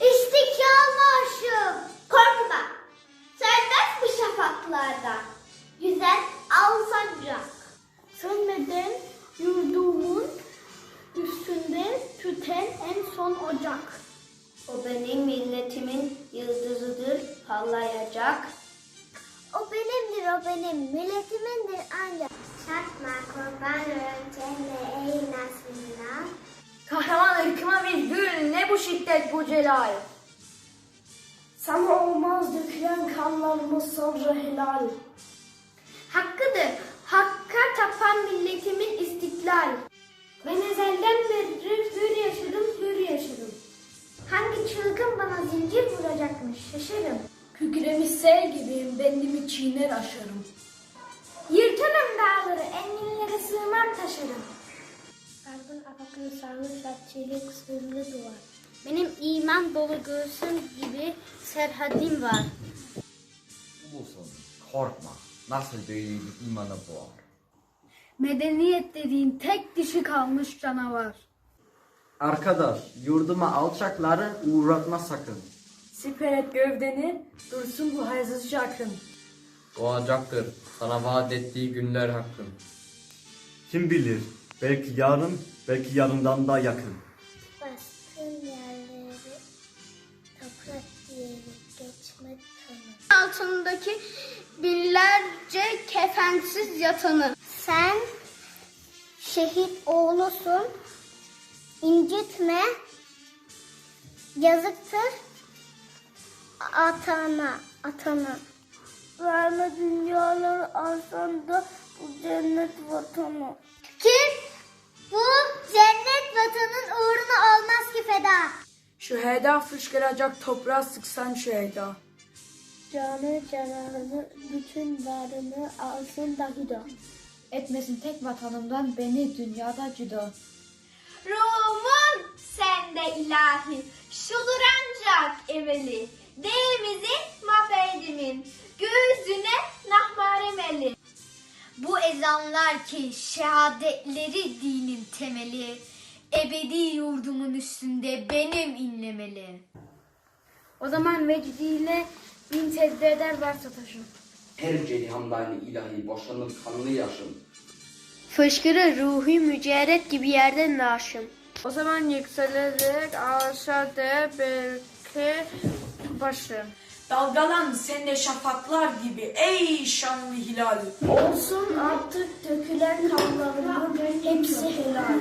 İstiklal Marşı. Korkma. Sönmez bu şafaklarda. Güzel al sancak. Sönmeden yurdumun üstünde tüten en son ocak. O benim milletimin yıldızıdır parlayacak. O benimdir, o benim milletimindir ancak. Çarpma kurban ölçenle şiddet bu celal. Sana olmaz dökülen kanlarımız sonra helal. Hakkıdır, hakka tapan milletimin istiklal. Ben ezelden beri hür yaşadım, hür yaşadım. Hangi çılgın bana zincir vuracakmış şaşarım. Kükremiş sel gibiyim bendimi çiğner aşarım. Yırtarım dağları, enginlere sığmam taşarım. Kalbin afakını sarmış çelik sırlı duvar. Benim iman dolu göğsüm gibi serhadim var. Ulusun, korkma. Nasıl böyle bir imanı boğar? Medeniyet dediğin tek dişi kalmış canavar. Arkadaş, yurduma alçakları uğratma sakın. Siper et gövdeni, dursun bu hayasız şakın. Doğacaktır sana vaat ettiği günler hakkın. Kim bilir, belki yarın, belki yarından da yakın. Altındaki binlerce kefensiz yatanı. Sen şehit oğlusun. incitme. Yazıktır atana, atana. Verme dünyalar arsanda bu cennet vatanı. Kim? Bu cennet vatanın uğruna olmaz ki feda. Şüheda fışkıracak toprağa sıksan şüheda. Canı cananı, bütün varını alsın da. Etmesin tek vatanımdan beni dünyada cüda. Ruhumun sende ilahi, şudur ancak evveli. Değimizin mabedimin, göğsüne nahmarem eli. Bu ezanlar ki şehadetleri dinin temeli, ebedi yurdumun üstünde benim inlemeli. O zaman vecdiyle bin secde eder varsa taşım. Her celihamdani ilahi boşanır kanlı yaşım. Fışkırır ruhu mücerret gibi yerden naşım. O zaman yükselecek aşağıda belki başım. Dalgalan sen de şafaklar gibi ey şanlı hilal. Olsun artık dökülen kanlarımın hepsi helal.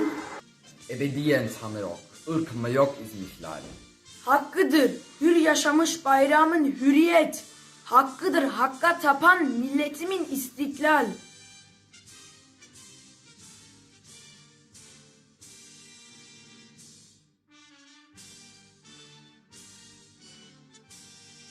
Ebediyen sana yok, ırkıma yok izmihlali. Hakkıdır hür yaşamış bayramın hürriyet. Hakkıdır hakka tapan milletimin istiklal.